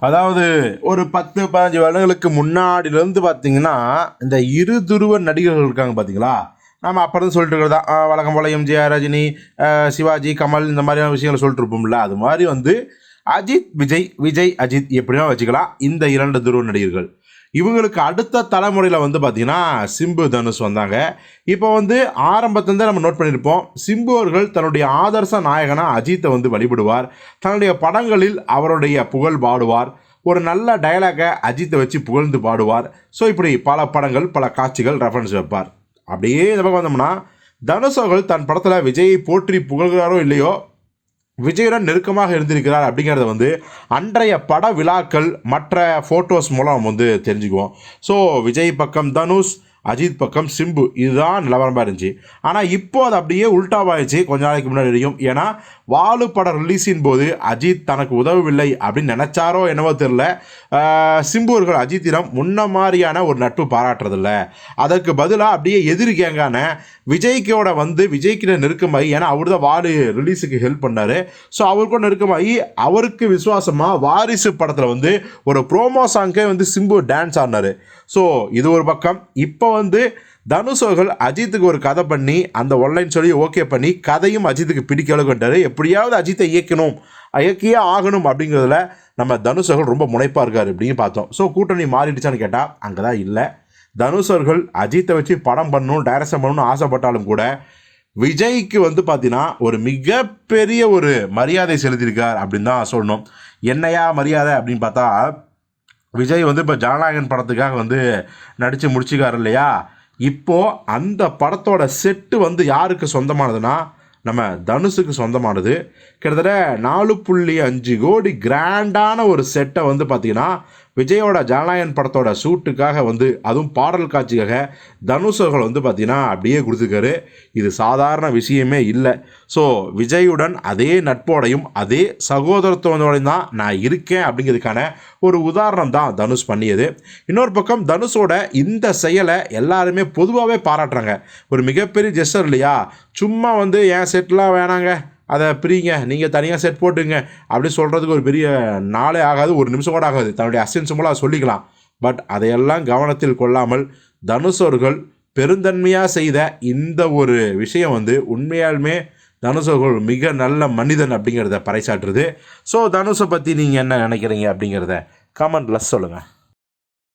அதாவது ஒரு பத்து பதினஞ்சு வருடங்களுக்கு முன்னாடியிலேருந்து பார்த்தீங்கன்னா இந்த இரு துருவ நடிகர்கள் இருக்காங்க பார்த்தீங்களா? நம்ம அப்போ இருந்து சொல்லிட்டு இருக்கிறதா வழக்கம் போல எம்ஜிஆர் ரஜினி சிவாஜி கமல் இந்த மாதிரியான விஷயங்களை சொல்லிட்டு இருப்போம்ல. அது மாதிரி வந்து அஜித் விஜய் விஜய் அஜித் எப்படியும் வச்சுக்கலாம். இந்த இரண்டு துருவ நடிகர்கள். இவங்களுக்கு அடுத்த தலைமுறையில் வந்து பார்த்திங்கன்னா சிம்பு தனுஷ் வந்தாங்க. இப்போ வந்து ஆரம்பத்துலேருந்து நம்ம நோட் பண்ணியிருப்போம் சிம்பு அவர்கள் தன்னுடைய ஆதர்ச நாயகனாக அஜித்தை வந்து வழிபடுவார். தன்னுடைய படங்களில் அவருடைய புகழ் பாடுவார். ஒரு நல்ல டயலாகை அஜித்தை வச்சு புகழ்ந்து பாடுவார். ஸோ இப்படி பல படங்கள் பல காட்சிகள் ரெஃபரன்ஸ் வைப்பார். அப்படியே இந்த பக்கம் வந்தோம்னா தனுஷ் அவர்கள் தன் படத்தில் விஜயை போற்றி புகழ்கிறாரோ இல்லையோ விஜயுடன் நெருக்கமாக இருந்திருக்கிறார் அப்படிங்கிறத வந்து அன்றைய பட விழாக்கள் மற்ற ஃபோட்டோஸ் மூலம் நம்ம வந்து தெரிஞ்சுக்குவோம். ஸோ விஜய் பக்கம் தனுஷ் அஜித் பக்கம் சிம்பு. இதுதான் நிலவரமாக இருந்துச்சு. ஆனால் இப்போ அது அப்படியே உல்டாவாயிடுச்சு கொஞ்ச நாளைக்கு முன்னாடி வரையும் ஏன்னா வாலு படம் ரிலீஸின் போது அஜித் தனக்கு உதவவில்லை அப்படின்னு நினச்சாரோ என்னவோ தெரில சிம்பு அவர்கள் அஜித்திடம் முன்ன மாதிரியான ஒரு நட்பு பாராட்டுறதில்ல. அதற்கு பதிலாக அப்படியே எதிரி கேங்கான விஜய்க்கோட வந்து விஜய்கிட்ட நெருக்கமாகி ஏன்னா அவர் தான் வாலு ரிலீஸுக்கு ஹெல்ப் பண்ணார். ஸோ அவருக்கும் நெருக்கமாகி அவருக்கு விசுவாசமாக வாரிசு படத்தில் வந்து ஒரு ப்ரோமோ சாங்கே வந்து சிம்பு டான்ஸ் ஆடினார். ஸோ இது ஒரு பக்கம். இப்போ வந்து தனுஷ் அவர்கள் அஜித்துக்கு ஒரு கதை பண்ணி அந்த ஒன்லைன் சொல்லி ஓகே பண்ணி கதையும் அஜித்துக்கு பிடிக்க அளவுக்கு எப்படியாவது அஜித்தை இயக்கணும் இயக்கியே ஆகணும் அப்படிங்கிறதுல நம்ம தனுஷ் அவர்கள் ரொம்ப முனைப்பாக இருக்கார் அப்படின்னு பார்த்தோம். ஸோ கூட்டணி மாறிடுச்சான்னு கேட்டால் அங்கே தான் இல்லை. தனுஷ் அவர்கள் அஜித்தை வச்சு படம் பண்ணணும் டைரக்ஷன் பண்ணணும்னு ஆசைப்பட்டாலும் கூட விஜய்க்கு வந்து பார்த்தீங்கன்னா ஒரு மிகப்பெரிய ஒரு மரியாதை செலுத்தியிருக்கார் அப்படின்னு தான் சொல்லணும். என்னையா மரியாதை அப்படின்னு பார்த்தா விஜய் வந்து இப்போ ஜனநாயகன் படத்துக்காக வந்து நடித்து முடிச்சுக்காரு இல்லையா? இப்போது அந்த படத்தோட செட்டு வந்து யாருக்கு சொந்தமானதுன்னா நம்ம தனுஷுக்கு சொந்தமானது. கிட்டத்தட்ட நாலு புள்ளி அஞ்சு கோடி கிராண்டான ஒரு செட்டை வந்து பார்த்திங்கன்னா விஜயோட ஜனநாயகன் படத்தோட ஷூட்டுக்காக வந்து அதுவும் பாடல் காட்சிக்காக தனுஷ் அவர்கள் வந்து பார்த்திங்கன்னா அப்படியே கொடுத்துருக்காரு. இது சாதாரண விஷயமே இல்லை. ஸோ விஜயுடன் அதே நட்போடையும் அதே சகோதரத்துவத்தோடையும் தான் நான் இருக்கேன் அப்படிங்கிறதுக்கான ஒரு உதாரணம் தான் தனுஷ் பண்ணியது. இன்னொரு பக்கம் தனுஷோட இந்த செயலை எல்லாருமே பொதுவாகவே பாராட்டுறாங்க. ஒரு மிகப்பெரிய ஜெஸ்டர் இல்லையா? சும்மா வந்து என் செட்லாம் வேணாங்க. அதை பிரிங்க. நீங்கள் தனியாக செட் போட்டுங்க. அப்படின்னு சொல்கிறதுக்கு ஒரு பெரிய நாளே ஆகாது. ஒரு நிமிஷம் கூட ஆகாது. தன்னுடைய அசின் மூலம் சொல்லிக்கலாம். பட் அதையெல்லாம் கவனத்தில் கொள்ளாமல் தனுஷ் அவர்கள் பெருந்தன்மையாக செய்த இந்த ஒரு விஷயம் வந்து உண்மையாலுமே தனுஷ் அவர்கள் மிக நல்ல மனிதன் அப்படிங்கிறத பறைசாற்றுது. ஸோ தனுஷை பற்றி நீங்கள் என்ன நினைக்கிறீங்க அப்படிங்கிறத கமெண்ட்டில் சொல்லுங்கள்